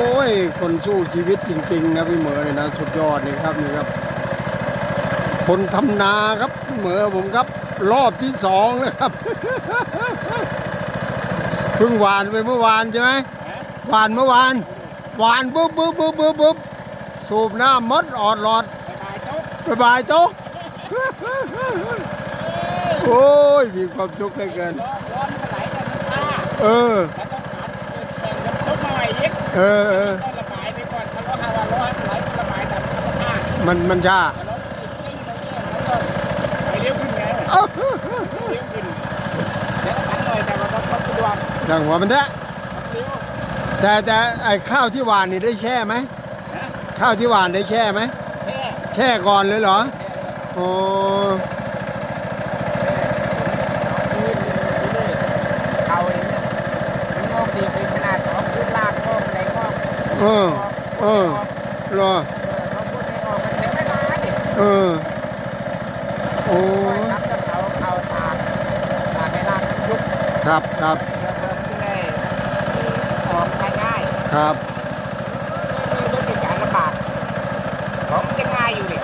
โอ้ย คนสู้ชีวิตจริง ๆ นะพี่เหมอเลยนะสุดยอดเลยครับนี่ครับ คนทำนาครับพี่เหมอผมครับ รอบที่สองแล้วครับ เพิ่งหวานไปเมื่อวานใช่ไหมหวานเมื่อวาน หวานปุ๊บปุ๊บปุ๊บปุ๊บปุ๊บสูบน้ำมดออดหลอดบายบายจุ๊บบ๊ายบายโจ๊กโอ้ยมีความสุขเหลือเกินร้อนร้อนมันไหลกันมันท่าเออ เออเออต้องระบายไปก่อนถ้าร้อนถ้าร้อนไหลก็ระบายแบบธรรมชาติมันมันช้าถ้าร้อนติดติ้งอะไรเนี่ยมันก็ไปเร็วขึ้นไงเร็วขึ้นเดี๋ยวหันหน่อยแต่ว่าต้องต้องสะดวกอย่างหัวมันแท้เร็วแต่แต่ไอ้ข้าวที่หวานนี่ได้แช่ไหมนะข้าวที่หวานได้แช่ไหมแค่แช่ก่อนเลยเหรอโอ้ เอาเองเนี่ยมันงอกดีเป็นขนาดของพื้นลากงอกไหนงอก เออ เออเหรอ เขาพูดให้ออกมันใช้ไม่ได้ดิเออ โอ้โอ้ยครับจะเขาเขาตากตากให้รากมันยุบครับครับเพื่อเพิ่มขึ้นได้ออกง่ายๆครับไม่ต้องเป็นการลำบากของมันจะง่ายอยู่เนี่ย